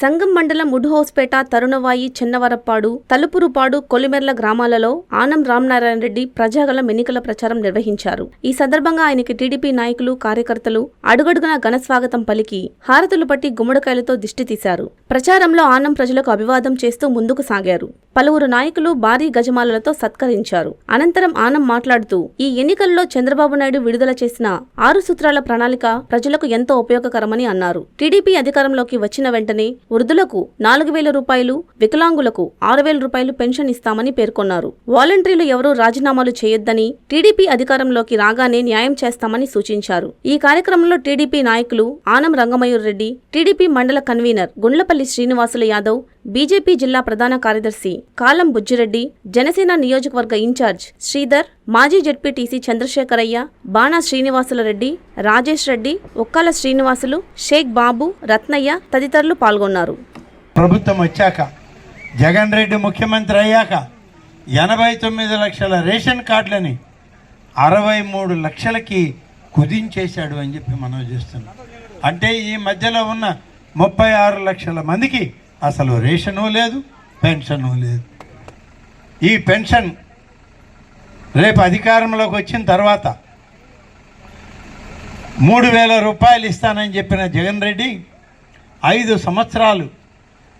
సంగం మండలం ఉడ్హౌస్పేట తరుణవాయి చెన్నవరప్పాడు తలుపురుపాడు కొలిమెర్ల గ్రామాలలో ఆనం రామనారాయణ రెడ్డి ప్రజాగలం ఎన్నికల ప్రచారం నిర్వహించారు. ఈ సందర్భంగా ఆయనకి టీడీపీ నాయకులు కార్యకర్తలు అడుగడుగున ఘనస్వాగతం పలికి హారతులు పట్టి గుమ్మడికాయలతో దిష్టి తీశారు. ప్రచారంలో ఆనం ప్రజలకు అభివాదం చేస్తూ ముందుకు సాగారు. పలువురు నాయకులు భారీ గజమాలలతో సత్కరించారు. అనంతరం ఆనం మాట్లాడుతూ ఈ ఎన్నికల్లో చంద్రబాబు నాయుడు విడుదల చేసిన ఆరు సూత్రాల ప్రణాళిక ప్రజలకు ఎంతో ఉపయోగకరమని అన్నారు. టీడీపీ అధికారంలోకి వచ్చిన వెంటనే వృద్ధులకు నాలుగు వేల రూపాయలు వికలాంగులకు ఆరు వేల రూపాయలు పెన్షన్ ఇస్తామని పేర్కొన్నారు. వాలంటీర్లు ఎవరూ రాజీనామాలు చేయొద్దని టీడీపీ అధికారంలోకి రాగానే న్యాయం చేస్తామని సూచించారు. ఈ కార్యక్రమంలో టీడీపీ నాయకులు ఆనం రంగమయూర్ రెడ్డి టీడీపీ మండల కన్వీనర్ గుండ్లపల్లి శ్రీనివాసుల యాదవ్ బీజేపీ జిల్లా ప్రధాన కార్యదర్శి కాలం బుజ్జిరెడ్డి జనసేన నియోజకవర్గ ఇన్ఛార్జ్ శ్రీధర్ మాజీ జడ్పీటీసీ చంద్రశేఖరయ్య బాణా శ్రీనివాసుల రెడ్డి రాజేష్ రెడ్డి ఒక్కాల శ్రీనివాసులు షేక్ బాబు రత్నయ్య తదితరులు పాల్గొన్నారు. ప్రభుత్వం వచ్చాక జగన్ రెడ్డి ముఖ్యమంత్రి అయ్యాక ఎనభై తొమ్మిది లక్షల రేషన్ కార్డులని అరవై మూడు లక్షలకి కుదించేశాడు అని చెప్పి మనం చేస్తున్నాం. అంటే ఈ మధ్యలో ఉన్న ముప్పై ఆరు లక్షల మందికి అసలు రేషను లేదు పెన్షను లేదు. ఈ పెన్షన్ రేపు అధికారంలోకి వచ్చిన తర్వాత మూడు వేల రూపాయలు ఇస్తానని చెప్పిన జగన్ రెడ్డి ఐదు సంవత్సరాలు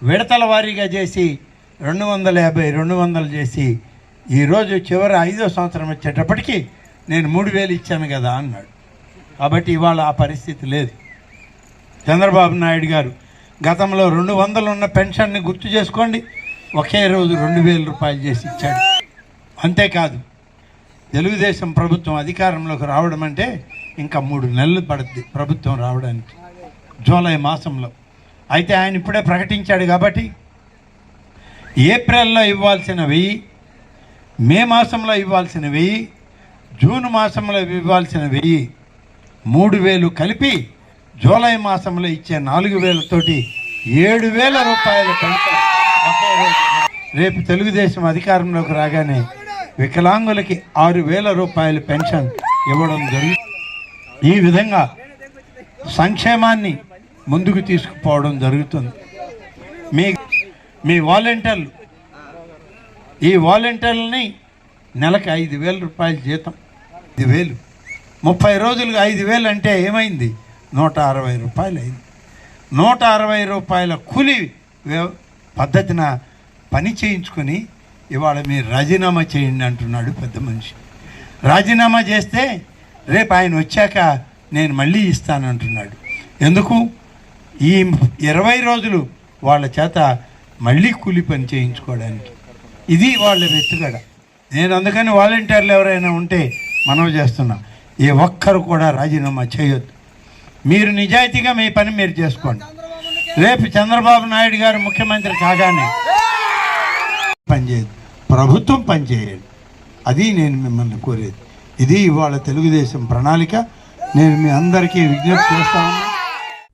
విడతల వారీగా చేసి రెండు వందల యాభై రెండు వందలు చేసి ఈరోజు చివరి ఐదో సంవత్సరం వచ్చేటప్పటికి నేను మూడు వేలు ఇచ్చాను కదా అన్నాడు. కాబట్టి ఇవాళ ఆ పరిస్థితి లేదు. చంద్రబాబు నాయుడు గారు గతంలో రెండు వందలు ఉన్న పెన్షన్ని గుర్తు చేసుకోండి. ఒకే రోజు రెండు వేల రూపాయలు చేసి ఇచ్చాడు. అంతేకాదు తెలుగుదేశం ప్రభుత్వం అధికారంలోకి రావడం అంటే ఇంకా మూడు నెలలు పడుద్ది ప్రభుత్వం రావడానికి. జూలై మాసంలో. అయితే ఆయన ఇప్పుడే ప్రకటించాడు కాబట్టి ఏప్రిల్లో ఇవ్వాల్సిన వెయ్యి మే మాసంలో ఇవ్వాల్సిన వెయ్యి జూన్ మాసంలో ఇవ్వాల్సిన వెయ్యి మూడు వేలు కలిపి జూలై మాసంలో ఇచ్చే నాలుగు వేలతోటి ఏడు వేల రూపాయల పెన్షన్ రేపు తెలుగుదేశం అధికారంలోకి రాగానే వికలాంగులకి ఆరు వేల రూపాయల పెన్షన్ ఇవ్వడం జరుగుతుంది ఈ విధంగా సంక్షేమాన్ని ముందుకు తీసుకుపోవడం జరుగుతుంది. మీ మీ వాలంటీర్లు ఈ వాలంటీర్లని నెలకు ఐదు వేల రూపాయల జీతం. ఐదు వేలు. ముప్పై రోజులుగా ఐదు వేలు అంటే ఏమైంది? నూట అరవై రూపాయలు అయింది నూట అరవై రూపాయల కూలి వ్య- పద్ధతిన పని చేయించుకొని ఇవాళ మీరు రాజీనామా చేయండి అంటున్నాడు పెద్ద మనిషి. రాజీనామా చేస్తే రేపు ఆయన వచ్చాక నేను మళ్ళీ ఇస్తానంటున్నాడు ఎందుకు? ఈ ఇరవై రోజులు వాళ్ళ చేత మళ్ళీ కూలి పని చేయించుకోవడానికి. ఇది వాళ్ళ వెతుగడ నేను అందుకని వాలంటీర్లు ఎవరైనా ఉంటే మనం చేస్తున్నా. ఏ ఒక్కరు కూడా రాజీనామా చేయొద్దు. మీరు నిజాయితీగా మీ పని మీరు చేసుకోండి. రేపు చంద్రబాబు నాయుడు గారు ముఖ్యమంత్రి కాగానే పనిచేయదు ప్రభుత్వం పనిచేయండి అది నేను మిమ్మల్ని కోరేది. ఇది ఇవాళ తెలుగుదేశం ప్రణాళిక. నేను మీ అందరికీ విజ్ఞప్తి చేస్తాను.